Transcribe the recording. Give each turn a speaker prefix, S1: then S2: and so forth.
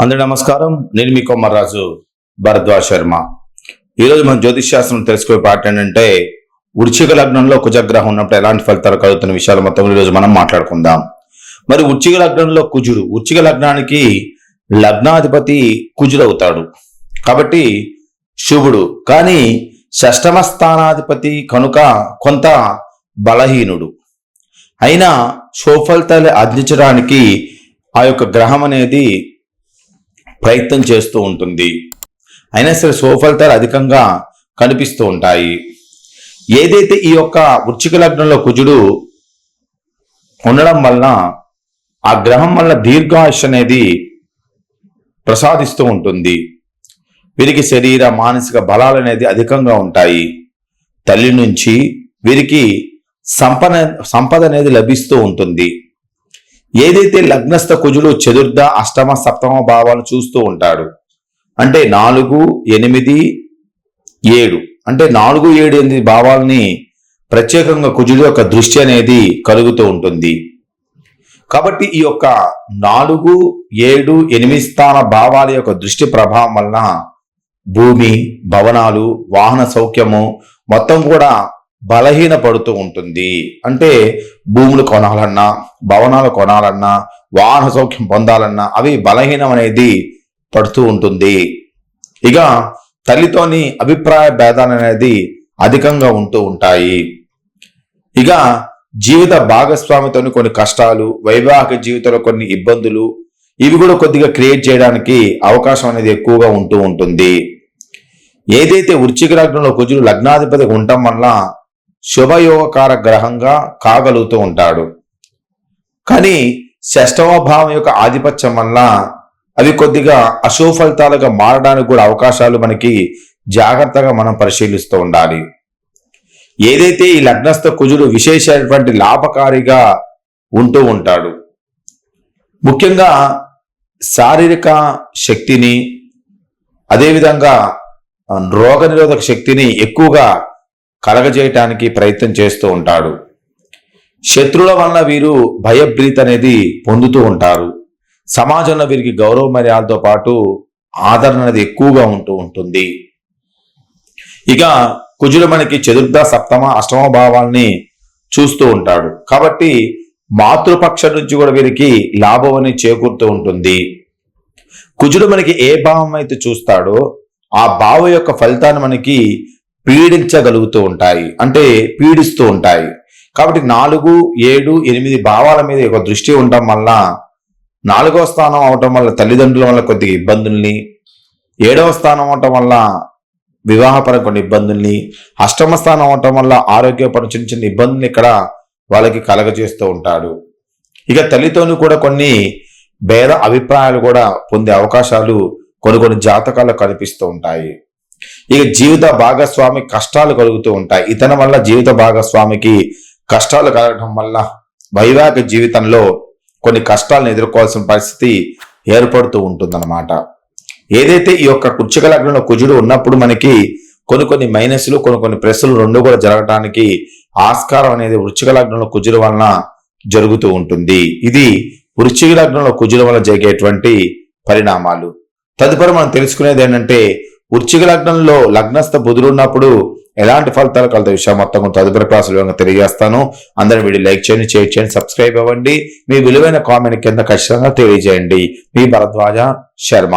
S1: అందరి నమస్కారం. నేను మీ కొమ్మరాజు భరద్వాజ్ శర్మ. ఈరోజు మన జ్యోతిష్ శాస్త్రం తెలుసుకునే పాట ఏంటంటే వృచ్చిక లగ్నంలో కుజగ్రహం ఉన్నప్పుడు ఎలాంటి ఫలితాలు కలుగుతున్న విషయాలు మొత్తం ఈరోజు మనం మాట్లాడుకుందాం. మరి వృచ్చిక లగ్నంలో కుజుడు వృచ్చిక లగ్నానికి లగ్నాధిపతి కుజుడు అవుతాడు కాబట్టి శుభుడు. కానీ షష్టమ స్థానాధిపతి కనుక కొంత బలహీనుడు. అయినా శుభఫలితాలు అందించడానికి ఆ యొక్క గ్రహం అనేది ప్రయత్నం చేస్తూ ఉంటుంది. అయినా సరే సోఫలితాలు అధికంగా కనిపిస్తూ ఉంటాయి. ఏదైతే ఈ యొక్క వృచ్చిక లగ్నంలో కుజుడు ఉండడం వలన ఆ గ్రహం వల్ల దీర్ఘాయుష్ అనేది ప్రసాదిస్తూ ఉంటుంది. వీరికి శరీర మానసిక బలాలు అనేది అధికంగా ఉంటాయి. తల్లి నుంచి వీరికి సంపద సంపద అనేది లభిస్తూ ఉంటుంది. ఏదైతే లగ్నస్థ కుజుడు చతుర్థ అష్టమ సప్తమ భావాలు చూస్తూ ఉంటాడు అంటే నాలుగు ఎనిమిది ఏడు. అంటే నాలుగు ఏడు ఎనిమిది భావాలని ప్రత్యేకంగా కుజుడు యొక్క దృష్టి అనేది కలుగుతూ ఉంటుంది. కాబట్టి ఈ యొక్క నాలుగు ఏడు ఎనిమిది స్థాన భావాల యొక్క దృష్టి ప్రభావం వలన భూమి భవనాలు వాహన సౌఖ్యము మొత్తం కూడా బలహీన పడుతూ ఉంటుంది. అంటే భూములు కొనాలన్నా భవనాలు కొనాలన్నా వాహన సౌఖ్యం పొందాలన్నా అవి బలహీనం అనేది పడుతూ ఉంటుంది. ఇక తల్లితోని అభిప్రాయ భేదాలు అనేది అధికంగా ఉంటూ ఉంటాయి. ఇక జీవిత భాగస్వామితోని కొన్ని కష్టాలు వైవాహిక జీవితంలో కొన్ని ఇబ్బందులు ఇవి కూడా కొద్దిగా క్రియేట్ చేయడానికి అవకాశం అనేది ఎక్కువగా ఉంటూ ఉంటుంది. ఏదైతే వృచ్చిక లగ్నంలో కుజుడు లగ్నాధిపతి ఉండటం వల్ల శుభయోగకార గ్రహంగా కాగలుగుతూ ఉంటాడు. కానీ షష్టమ భావం యొక్క ఆధిపత్యం వల్ల అవి కొద్దిగా అశుభ ఫలితాలుగా మారడానికి కూడా అవకాశాలు మనకి జాగ్రత్తగా మనం పరిశీలిస్తూ ఉండాలి. ఏదైతే ఈ లగ్నస్థ కుజుడు విశేషమైనటువంటి లాభకారిగా ఉంటూ ఉంటాడు. ముఖ్యంగా శారీరక శక్తిని అదేవిధంగా రోగనిరోధక శక్తిని ఎక్కువగా కలగజేయటానికి ప్రయత్నం చేస్తూ ఉంటాడు. శత్రువుల వలన వీరు భయభ్రీతి అనేది పొందుతూ ఉంటారు. సమాజంలో వీరికి గౌరవ మర్యాదతో పాటు ఆదరణ అనేది ఎక్కువగా ఉంటూ ఉంటుంది. ఇక కుజుడు మనకి చతుర్థ సప్తమ అష్టమ భావాల్ని చూస్తూ ఉంటాడు. కాబట్టి మాతృపక్షం నుంచి కూడా వీరికి లాభం అనేది చేకూరుతూ ఉంటుంది. కుజుడు మనకి ఏ భావం అయితే చూస్తాడో ఆ భావం యొక్క ఫలితాన్ని మనకి పీడించగలుగుతూ ఉంటాయి. అంటే పీడిస్తూ ఉంటాయి. కాబట్టి నాలుగు ఏడు ఎనిమిది భావాల మీద ఒక దృష్టి ఉండటం వల్ల నాలుగవ స్థానం అవటం వల్ల తల్లిదండ్రుల వల్ల కొద్దిగా ఇబ్బందుల్ని ఏడవ స్థానం అవటం వల్ల వివాహపరం కొన్ని ఇబ్బందుల్ని అష్టమ స్థానం అవటం వల్ల ఆరోగ్యపరం చిన్న చిన్న ఇబ్బందుల్ని ఇక్కడ వాళ్ళకి కలగజేస్తూ ఉంటాడు. ఇక తల్లితోనూ కూడా కొన్ని భేద అభిప్రాయాలు కూడా పొందే అవకాశాలు కొన్ని కొన్ని జాతకాలు కనిపిస్తూ ఉంటాయి. ఇక జీవిత భాగస్వామి కష్టాలు కలుగుతూ ఉంటాయి. ఇతని వల్ల జీవిత భాగస్వామికి కష్టాలు కలగడం వల్ల వైవాహిక జీవితంలో కొన్ని కష్టాలను ఎదుర్కోవాల్సిన పరిస్థితి ఏర్పడుతూ ఉంటుందన్నమాట. ఏదైతే ఈ యొక్క కుర్చక లగ్నంలో కుజుడు ఉన్నప్పుడు మనకి కొన్ని కొన్ని మైనస్లు కొన్ని కొన్ని ప్రెస్సులు రెండు కూడా జరగటానికి ఆస్కారం అనేది వృచ్చిక లగ్నంలో కుజుడు వలన జరుగుతూ ఉంటుంది. ఇది వృచ్చిక లగ్నంలో కుజుడు వల్ల జరిగేటువంటి పరిణామాలు. తదుపరి మనం తెలుసుకునేది ఏంటంటే వృచ్చిక లగ్నంలో లగ్నస్థ బుధుడు ఉన్నప్పుడు ఎలాంటి ఫలితాలు కలుగుతాయి విషయం మొత్తం తదుపరి క్లాసులు తెలియజేస్తాను. అందరూ వీడియో లైక్ చేయండి షేర్ చేయండి సబ్స్క్రైబ్ అవ్వండి. మీ విలువైన కామెంట్ కింద ఖచ్చితంగా తెలియజేయండి. మీ భరద్వాజ శర్మ.